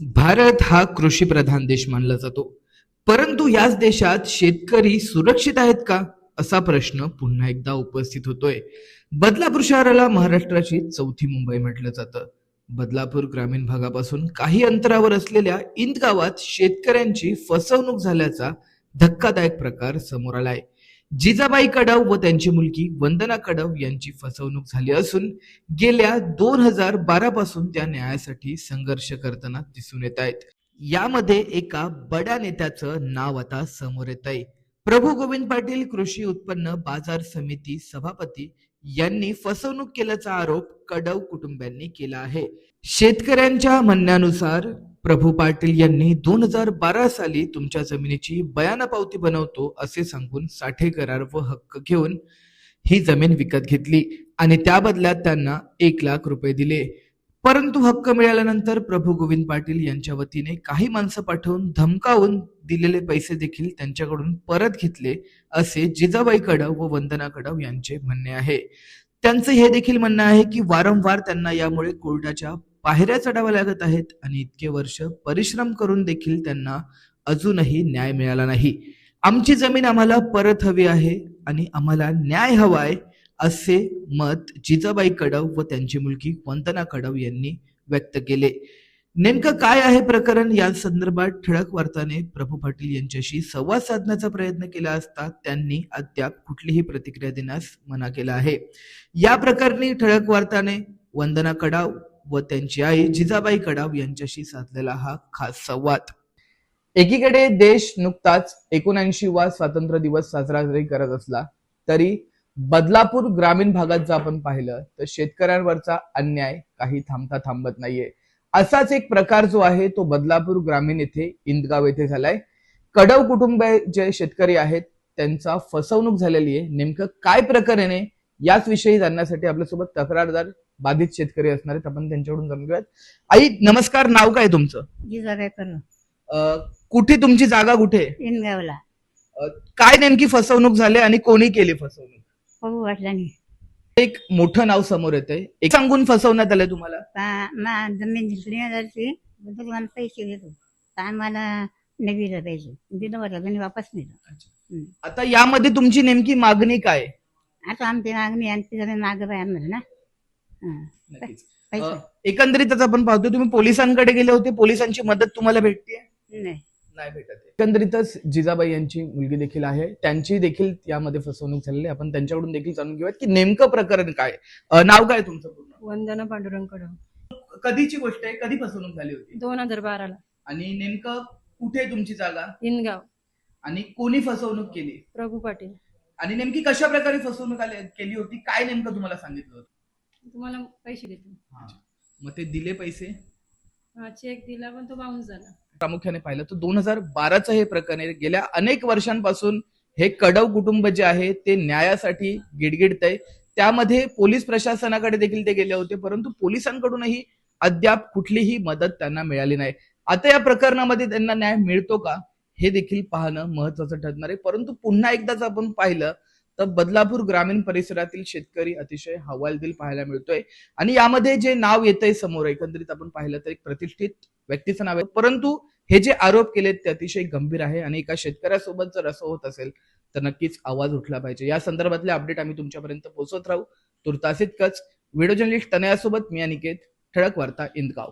भारत हा कृषीप्रधान देश मानला जातो. परंतु याच देशात शेतकरी सुरक्षित आहेत का? असा प्रश्न पुन्हा एकदा उपस्थित होतोय. बदलापूर शहराला महाराष्ट्राची चौथी मुंबई म्हटलं जातं. बदलापूर ग्रामीण भागापासून काही अंतरावर असलेल्या इंद गावात शेतकऱ्यांची फसवणूक झाल्याचा धक्कादायक प्रकार समोर आलाय. जिजाबाई कडाव व त्यांची मुलगी वंदना कडाव यांची फसवणूक झाली असून गेल्या दोन हजार बारा पासून त्या न्यायासाठी संघर्ष करताना दिसून येत आहेत. यामध्ये एका बड्या नेत्याचं नाव आता समोर येत आहे. प्रभू गोविंद पाटील कृषी उत्पन्न बाजार समिती सभापती यांनी फसवणूक केल्याचा आरोप कडव कुटुंबियांनी केला आहे. शेतकऱ्यांच्या म्हणण्यानुसार प्रभू पाटील यांनी दोन हजार बारा साली तुमच्या जमिनीची बयाना पावती बनवतो असे सांगून साठे करार व हक्क घेऊन ही जमीन विकत घेतली आणि त्या बदल्यात त्यांना एक लाख रुपये दिले. परंतु हक्क मिळाल्यानंतर प्रभू गोविंद पाटील यांच्या वतीने काही माणसं पाठवून धमकावून दिलेले पैसे देखील त्यांच्याकडून परत घेतले असे जिजाबाई कडव व वंदना कडव यांचे म्हणणे आहे. त्यांचं हे देखील म्हणणं आहे की वारंवार त्यांना यामुळे कोर्टाच्या पायऱ्या चढाव्या लागत आहेत आणि इतके वर्ष परिश्रम करून देखील त्यांना अजूनही न्याय मिळाला नाही. आमची जमीन आम्हाला परत हवी आहे आणि आम्हाला न्याय हवाय असे मत जिजाबाई कडव व त्यांची मुलगी वंदना कडव यांनी व्यक्त केले. नेमकं काय आहे प्रकरण? या संदर्भात ठळक वार्ताने प्रभू पाटील यांच्याशी संवाद साधण्याचा प्रयत्न केला असता त्यांनी अद्याप कुठलीही प्रतिक्रिया देण्यास मना केला आहे. या प्रकरणी ठळक वार्ताने वंदना कडाव व त्यांची आई जिजाबाई कडाव यांच्याशी साधलेला हा खास संवाद. एकीकडे देश नुकताच एकोणऐंशी वा स्वातंत्र्य दिवस साजरा जरी करत असला तरी बदलापूर ग्रामीण भागात जर आपण पाहिलं तर शेतकऱ्यांवरचा अन्याय काही थांबता थांबत नाहीये. असाच एक प्रकार जो आहे तो बदलापूर ग्रामीण येथे इंदगाव येथे झालाय. कडव कुटुंब जे शेतकरी आहेत त्यांचा फसवणूक झालेली आहे. नेमकं काय प्रकरण आहे? याच विषयी जाणण्यासाठी आपल्यासोबत तक्रारदार बाधित शेतकरी असणार आहेत. आपण त्यांच्याकडून जाणून घेऊयात. आई नमस्कार. नाव काय तुमचं? जिजाबाई करून अं, कुठे तुमची जागा कुठे? आहे? इनगावला अं, काय नेमकी फसवणूक झाली आणि कोणी केली फसवणूक? बघू वाटल्याने एक मोठं नाव समोर येतंय. एक सांगून फसवण्यात आलंय तुम्हाला. पा- मा जमीन हजारची पैसे देतो नवी दिलं त्यांनी वापस नेलं. आता यामध्ये तुमची नेमकी मागणी काय? आहे? आता आमची मागणी आमची जमीन मागं आणणार ना. हा. नक्कीच. पैसे. अं, एकंदरीतच आपण पाहतो तुम्ही पोलिसांकडे गेले होते पोलिसांची मदत तुम्हाला भेटते नाही. नाही भेटत आहे. एकंदरीतच जिजाबाई यांची मुलगी देखील आहे त्यांची देखील यामध्ये फसवणूक झालेली आहे. आपण त्यांच्याकडून देखील जाणून घेऊयात की नेमकं प्रकरण काय आहे. अं, नाव काय तुमचं पूर्ण? वंदना पांडुरंग कडव कधीची गोष्ट आहे? कधी फसवणूक झाली होती? दोन हजार बाराला. आणि नेमकं कुठे आहे तुमची जागा? इनगाव आणि कोणी फसवणूक केली? प्रभू पाटील. आणि नेमकी कशा प्रकारे फसवणूक आली- केली होती? काय नेमकं तुम्हाला सांगितलं होतं? तुम्हाला पैसे देतो. मग ते दिले पैसे? हा चेक दिला पण तो बाउन्स झाला. प्रामुख्याने पाहिलं तर दोन हजार बाराचं हे प्रकरण आहे. गेल्या अनेक वर्षांपासून हे कडव कुटुंब जे आहे ते न्यायासाठी गिडगिडत आहे त्यामध्ये पोलीस प्रशासनाकडे देखील ते गेले होते परंतु पोलिसांकडूनही अद्याप कुठलीही मदत त्यांना मिळाली नाही. आता या प्रकरणामध्ये त्यांना न्याय मिळतो का? हे देखील पाहणं महत्वाचं ठरणार आहे. परंतु पुन्हा एकदाच आपण पाहिलं तर बदलापूर ग्रामीण परिसरातील शेतकरी अतिशय हवालदिल पाहायला मिळतोय. आणि यामध्ये जे नाव येतंय समोर एकंदरीत आपण पाहिलं तर एक प्रतिष्ठित व्यक्तीचं नाव आहे. परंतु हे जे आरोप केलेत ते अतिशय गंभीर आहे आणि एका शेतकऱ्यासोबत जर असं होत असेल तर नक्कीच आवाज उठला पाहिजे. या संदर्भातले अपडेट आम्ही तुमच्यापर्यंत पोहोचत राहू. तुर्तास इतकंच. व्हिडिओ जर्नलिस्ट तनयासोबत मी अनिकेत ठळक वार्ता इंदगाव.